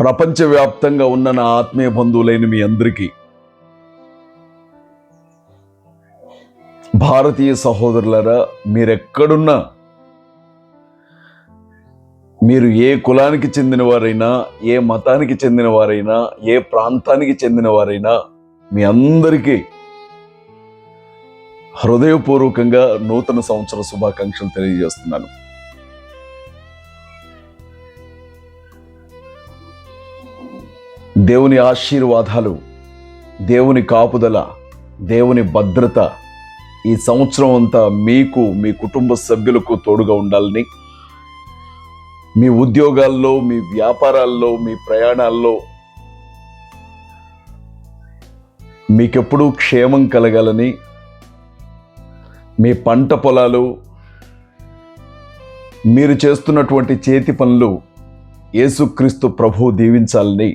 ప్రపంచవ్యాప్తంగా ఉన్న నా ఆత్మీయ బంధువులైన మీ అందరికీ భారతీయ సహోదరులారా మీరెక్కడున్నా మీరు ఏ కులానికి చెందిన వారైనా ఏ మతానికి చెందిన వారైనా ఏ ప్రాంతానికి చెందిన వారైనా మీ అందరికీ హృదయపూర్వకంగా నూతన సంవత్సర శుభాకాంక్షలు తెలియజేస్తున్నాను. దేవుని ఆశీర్వాదాలు దేవుని కాపుదల దేవుని భద్రత ఈ సంవత్సరం అంతా మీకు మీ కుటుంబ సభ్యులకు తోడుగా ఉండాలని మీ ఉద్యోగాల్లో మీ వ్యాపారాల్లో మీ ప్రయాణాల్లో మీకెప్పుడూ క్షేమం కలగాలని మీ పంట పొలాలు మీరు చేస్తున్నటువంటి చేతి పనులు యేసుక్రీస్తు ప్రభు దీవించాలని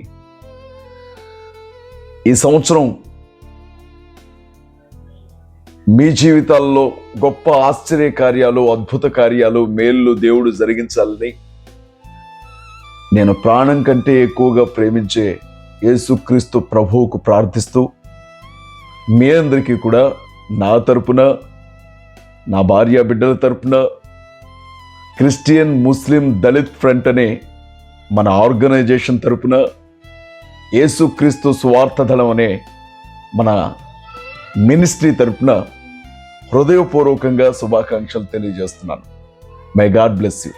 ఈ సంవత్సరం మీ జీవితాల్లో గొప్ప ఆశ్చర్య కార్యాలు అద్భుత కార్యాలు మేళ్ళు దేవుడు జరిగించాలని నేను ప్రాణం కంటే ఎక్కువగా ప్రేమించే యేసుక్రీస్తు ప్రభువుకు ప్రార్థిస్తూ మీ అందరికీ కూడా నా తరపున నా భార్య బిడ్డల తరపున క్రిస్టియన్ ముస్లిం దళిత్ ఫ్రంట్ అనే మన ఆర్గనైజేషన్ తరపున యేసుక్రీస్తు స్వార్థ దళం అనే మన మినిస్ట్రీ తరపున హృదయపూర్వకంగా శుభాకాంక్షలు తెలియజేస్తున్నాను. My God bless you